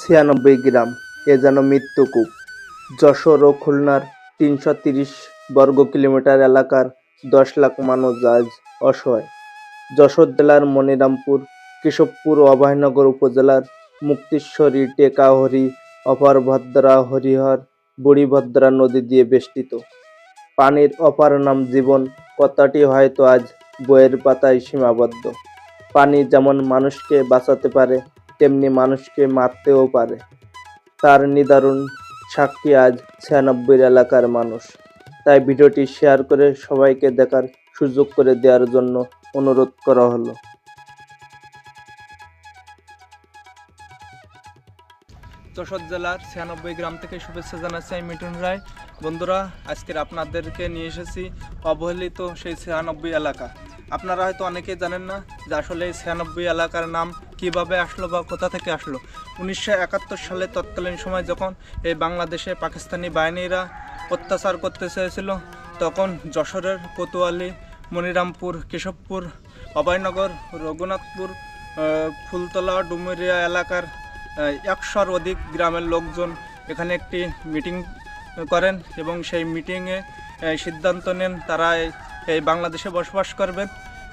ছিয়ানব্বই গ্রাম। এ যেন মৃত্যুকূপ। যশোর ও খুলনার তিনশো তিরিশ বর্গ কিলোমিটার এলাকার দশ লাখ মানুষ আজ অসহায়। যশোর জেলার মনিরামপুর কেশবপুর অভয়নগর উপজেলার মুক্তিশ্বরী, টেকাহরি, অপারভদ্রা, হরিহর, বুড়িভদ্রা নদী দিয়ে বেষ্টিত। পানির অপার নাম জীবন, কথাটি হয়তো আজ বইয়ের পাতায় সীমাবদ্ধ। পানি যেমন মানুষকে বাঁচাতে পারে তেমনি মানুষকে মারতেও পারে। তার নিদারুণ সাক্ষী আজ ছিয়ানব্বই এলাকার মানুষ। তাই ভিডিওটি শেয়ার করে সবাইকে দেখার সুযোগ করে দেওয়ার জন্য অনুরোধ করা হলো। যশোর জেলার ছিয়ানব্বই গ্রাম থেকে শুভেচ্ছা জানাচ্ছি আমি মিঠুন রায়। বন্ধুরা আজকের আপনাদেরকে নিয়ে এসেছি অবহেলিত সেই ছিয়ানব্বই এলাকা। আপনারা হয়তো অনেকেই জানেন না যে আসলে এই ছিয়ানব্বই এলাকার নাম কীভাবে আসলো বা কোথা থেকে আসলো। উনিশশো একাত্তর সালে তৎকালীন সময় যখন এই বাংলাদেশে পাকিস্তানি বাহিনীরা অত্যাচার করতে চেয়েছিল, তখন যশোরের কোতোয়ালি, মনিরামপুর, কেশবপুর, অভয়নগর, রঘুনাথপুর ফুলতলা, ডুমুরিয়া এলাকার একশোর অধিক গ্রামের লোকজন এখানে একটি মিটিং করেন এবং সেই মিটিংয়ে সিদ্ধান্ত নেন তারা এই- এই বাংলাদেশে বসবাস করবেন।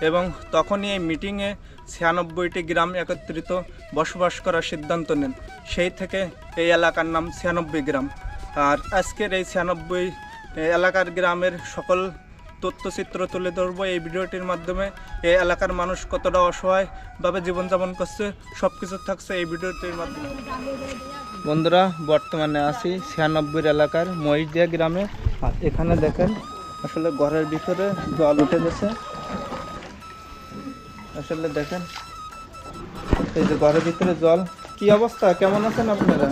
এবং তখনই এই মিটিংয়ে ছিয়ানব্বইটি গ্রাম একত্রিত বসবাস করার সিদ্ধান্ত নেন। সেই থেকে এই এলাকার নাম ছিয়ানব্বই গ্রাম। আর আজকের এই ছিয়ানব্বই এলাকার গ্রামের সকল তথ্যচিত্র তুলে ধরবো এই ভিডিওটির মাধ্যমে। এই এলাকার মানুষ কতটা অসহায়ভাবে জীবনযাপন করছে সব কিছু থাকছে এই ভিডিওটির মাধ্যমে। বন্ধুরা, বর্তমানে আছি ছিয়ানব্বই এলাকার মহিদিয়া গ্রামে। আর এখানে দেখেন, আসলে ঘরের ভিতরে জল উঠে গেছে। আসলে দেখেন। এই যে ঘরের ভিতরে জল কি অবস্থা? কেমন আছেন আপনারা?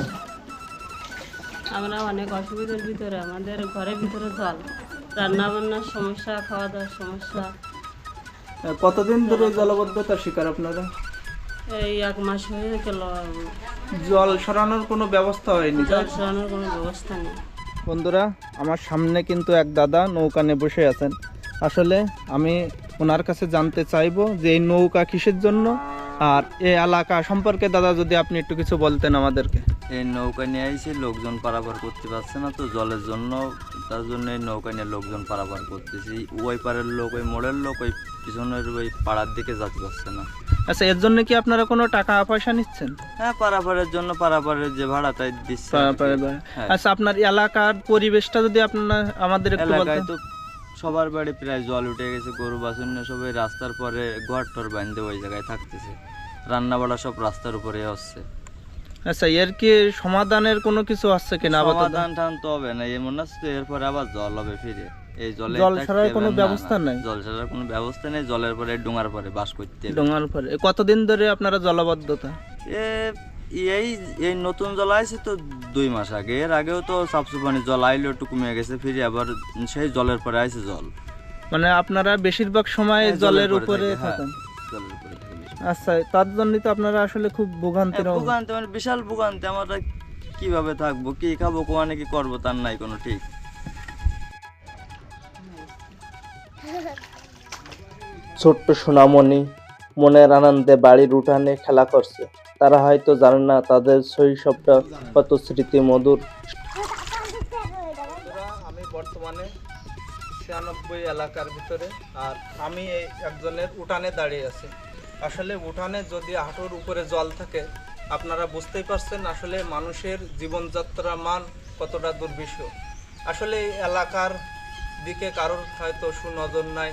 আমরা অনেক অসুবিধার ভিতরে আমাদের ঘরের ভিতরে জল। রান্না বান্নার সমস্যা খাওয়া দাওয়ার সমস্যা কতদিন ধরে জলবদ্ধতার শিকার আপনারা? এই এক মাস হয়ে গেল। জল সরানোর কোনো ব্যবস্থা হয়নি জল সরানোর কোনো ব্যবস্থা নেই। বন্ধুরা আমার সামনে কিন্তু এক দাদা নৌকানে বসে আছেন। আসলে আমি ওনার কাছে জানতে চাইব যে এই নৌকা কিসের জন্য? আর এই এলাকা সম্পর্কে দাদা যদি আপনি একটু কিছু বলতেন আমাদেরকে। এই নৌকা নিয়ে আইসি লোকজন পারাপার করতে পারছে না তো জলের জন্য। তার জন্য এই নৌকা নিয়ে লোকজন পারাপার করতেছি। ওই পারের লোক ওই মোড়ের লোক ওই পিছনের ওই পাড়ার দিকে যেতে পারছে না। আচ্ছা এর জন্য কি আপনারা কোনো টাকা পয়সা নিচ্ছেন? হ্যাঁ পারাপারের জন্য পারাপারের যে ভাড়া তাই দিচ্ছে। হ্যাঁ। আচ্ছা আপনার এলাকার পরিবেশটা যদি আপনার আমাদের একটু এলাকায় বলতেন সবার বাড়ি প্রায় জল উঠে গেছে গরু বাছুর সবাই রাস্তার পরে ঘর টর বাঁধতে ওই জায়গায় থাকতেছে। রান্না বাড়া সব রাস্তার উপরে হচ্ছে। আচ্ছা এর কি সমাধানের কোনো কিছু আছে কিনা সমাধান টান তো হবে না এমন আছে তো এরপরে আবার জল হবে ফিরে। এই জলে জল ছাড়ার কোনো ব্যবস্থা নাই? জল ছাড়ার কোনো ব্যবস্থা নেই জলের পরে ডোঙার পরে বাস করতে। ডোঙার পরে। কতদিন ধরে আপনারা জলবদ্ধতা? এ এই এই নতুন জল আইছে তো দুই মাস আগে। এর আগেও তো সাফসুপানি জল আইলো একটু কমে গেছে ফিরে আবার সেই জলের পরে আইছে জল। মানে আপনারা বেশিরভাগ সময় হ্যাঁ, জলের উপরে হ্যাঁ, থাকেন? জলের উপরে আচ্ছা তার জন্য তো আপনারা আসলে খুব ভোগান্তির হ্যাঁ, ভোগান্তি মানে বিশাল ভোগান্তি আমরা কীভাবে থাকব কি খাব কোয়ানে কি করব তার নাই কোনো ঠিক। ছোট্ট সোনামণি মনের আনন্দে বাড়ির উঠানে খেলা করছে। তারা হয়তো জানে না, তাদের শৈশবটা কত স্মৃতি মধুর আমি বর্তমানে ছিয়ানব্বই এলাকার ভিতরে, আর আমি এই একজনের উঠানে দাঁড়িয়ে আছি। আসলে উঠানে যদি হাঁটুর উপরে জল থাকে, আপনারা বুঝতেই পারছেন আসলে মানুষের জীবনযাত্রার মান কতটা দুর্বিষহ আসলে এলাকার দিকে কারোর হয়তো সুনজর নাই,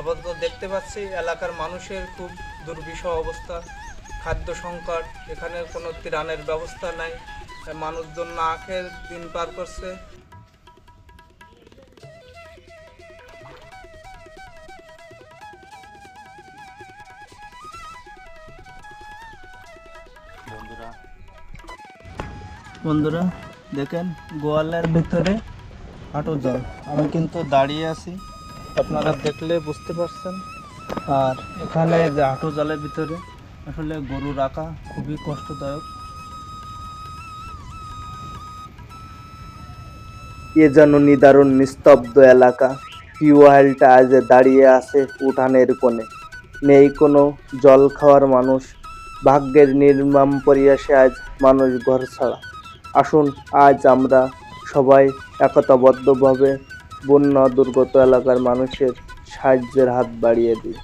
আপাতত দেখতে পাচ্ছি এলাকার মানুষের খুব দুর্বিষহ অবস্থা। খাদ্য সংকট এখানে কোনো ত্রাণের ব্যবস্থা নাই। মানুষজন না খেয়ে দিন পার করছে। বন্ধুরা। বন্ধুরা দেখেন গোয়ালের ভিতরে হাঁটু জল। আমি কিন্তু দাঁড়িয়ে আছি আপনারা দেখলে বুঝতে পারছেন। আর এখানে যে হাঁটু জলের ভিতরে আসলে গরু রাখা খুবই কষ্টদায়ক। এ যেন নিদারুণ নিস্তব্ধ এলাকা। টিউবওয়েলটা আজ দাঁড়িয়ে আছে উঠানের কোণে। নেই কোনো জল খাওয়ার মানুষ। ভাগ্যের নির্মম পরিয়াসে আজ মানুষ ঘর ছাড়া। আসুন, আজ আমরা সবাই একতাবদ্ধভাবে বন্যা দুর্গত এলাকার মানুষের সাহায্যের হাত বাড়িয়ে দিই।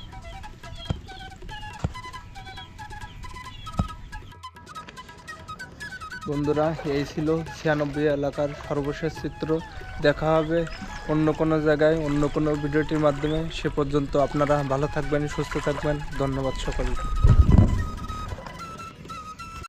বন্ধুরা, এই ছিল ছিয়ানব্বই এলাকার সর্বশেষ চিত্র। দেখা হবে অন্য কোনো জায়গায়, অন্য কোনো ভিডিওটির মাধ্যমে। সে পর্যন্ত আপনারা ভালো থাকবেন, সুস্থ থাকবেন। ধন্যবাদ সকলকে।